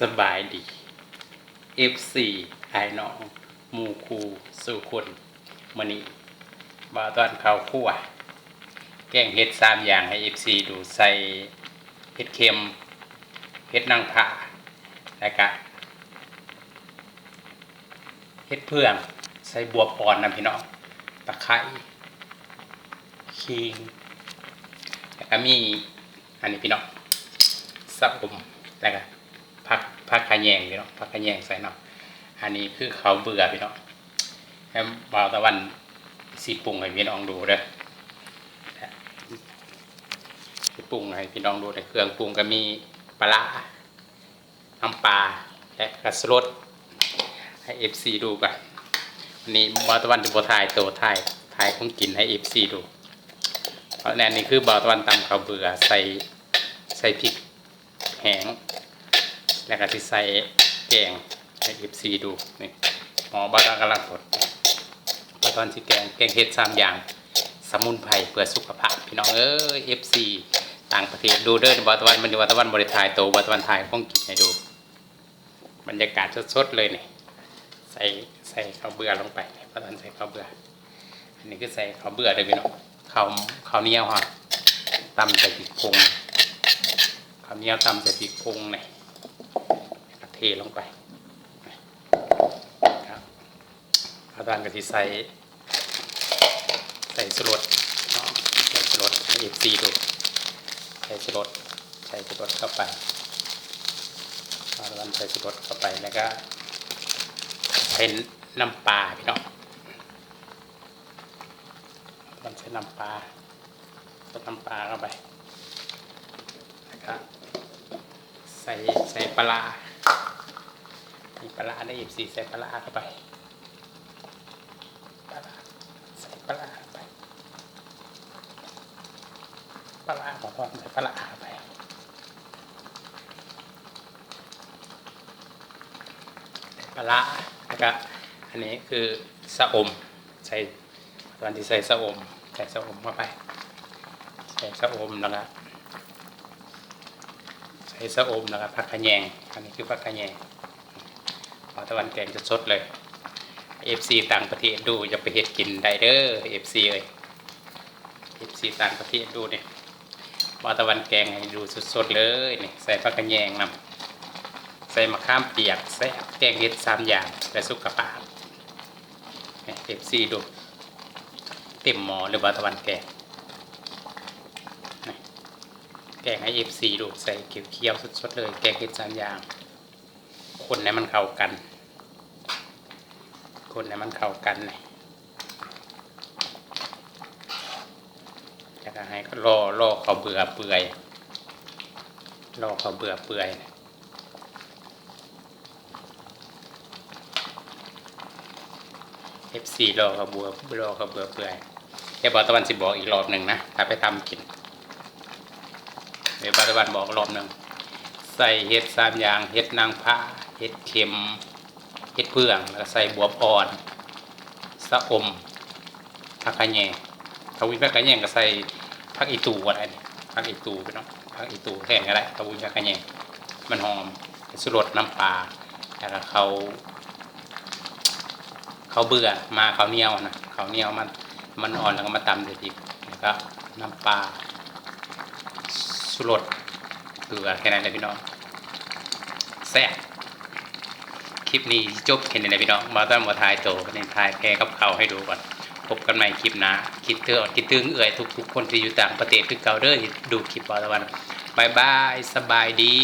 สบายดี FC ไอ้น้องมูคูสู่คนมอนี้บ่าตอนเขาคั่ว แกงเห็ดสามอย่างให้ FC ดูใส่เห็ดเค็มเห็ดนางผาแล้วก็เห็ดเพื่อง ใส่บวบอ่อนนะพี่น้องตะไคร้ขิงแล้วก็มีอันนี้พี่น้องสับผมแล้วก็ ผักผักขยงพี่น้องผักขยงใส่เนาะอันนี้คือเขาเบื่อพี่น้องแ้วบาวตะวันสีปรุงให้พี่น้องดูเด้อที่ปรุงให้พี่น้องดูในเครื่องปรุงก็มีปลาร้าน้ำปลาและกระสรดให้เอฟซีดูกันวันนี้บอตะวันจะบถ่ายโตถ่ายถ่ายของกินให้เอฟซีดูเพราะแน่นี่คือบอตะวันตำเขาเบื่อใส่ใส่พริกแห้ง แล้วก็ที่ใส่แกงให้เอฟซีดูนี่หมอบอตะวันกำลังกดบอตะวันที่แกงแกงเห็ดสามอย่าง สมุนไพรเพื่อสุขภาพพี่น้องเอ้ย FC ต่างประเทศดูเด้อบัตวันมันบัตวันบริทายโตบัตวันไทยข้องกินให้ดู บรรยากาศสดๆเลยนี่ใส่ใส่ข้าวเบื่อลงไปบัตวันใส่ข้าวเบื่ออันนี้คือใส่ข้าวเบื่อเลยพี่น้องข้าวข้าวเหนียวฮะตำใส่พริกพงข้าวเหนียวตำใส่พริกพงนี่แล้วก็ เทลงไปครับบัตวันก็ที่ใส่ใส่สลดเนาะใส่สลดเอฟซีดูใส่สลดใส่สลดเข้าไปอาละวันใส่สลดเข้าไปแล้วก็เป็นน้ำปลาพี่น้องมันใส่น้ำปลาใส่น้ำปลาเข้าไปแล้วก็ใส่ใส่ปลา มีปลาได้เอฟซีใส่ปลาเข้าไปปลาร้าใส่ปลาไปปลาร้าขอโทษใส่ปลาไปปลาร้าแล้วก็อันนี้คือสะอมใส่ตอนที่ใส่สะอมใส่สะอมเข้าไปใส่สะอมแล้วก็ใส่สะอมแล้วก็ผักขะแยงอันนี้คือผักขะแยง อตะวันแกงจะสดเลย FC ต่างประเทศดูอย่าไปเฮ็ดกินได้เด้อ FC เอ้ย FC ต่างประเทศดูเนี่ยบอตะวันแกงให้ดูสดๆเลยนี่ใส่ผักกระแยงนำใส่มะขามเปียกใส่แกงเห็ดสามอย่างแต่สุขภาเอฟซีดูเต็มหมอหรือบอตะวันแกงแกงให้เอฟซีดูใส่เคี้ยวๆสดๆเลย แกงเห็ดสามอย่าง คนให้มันเข้ากัน คนให้มันเข้ากันนี่แล้วก็ให้ก็รอรอเขาเบื่อเปื่อยรอเขาเบื่อเปื่อยเอฟซีรอเขาเบื่อรอเขาเบื่อเปื่อยเดี๋ยวบอตะวันสิบอกอีกรอบหนึ่งนะถ้าไปทำกินเดี๋ยวบอตะวันบอกรอบหนึ่งใส่เห็ดสามอย่างเห็ดนางผ้า เห็ดเข็มเห็ดเพื่องแล้วก็ใส่บวบอ่อนสะอมผักกะแยงถ้าวิพักกระแยงก็ใส่ผักอีตูก็ได้นี่ผักอีตูพี่น้องผักอีตูแทนก็ได้ถ้าวิพักกระแยงมันหอมสุรสน้ำปลาแล้วก็เขาเขาเบื่อมาเขาเนียวนะเขาเนียวมันมันอ่อนแล้วก็มาตำเสร็จอีกแล้วก็น้ำปลาสุรสเกลือแค่นั้นเลยพี่น้องแซ่บ คลิปนี้จบแค่นี้เลยพี่น้องมาต้องมาถ่ายโตในถ่ายแค่กับเขาให้ดูก่อนพบกันใหม่คลิปหน้าคิดเตือนคิดตึงเอื่อยทุกๆคนที่อยู่ต่างประเทศคือเก่าเด้อดูคลิปบอตะวันบายบายสบายดี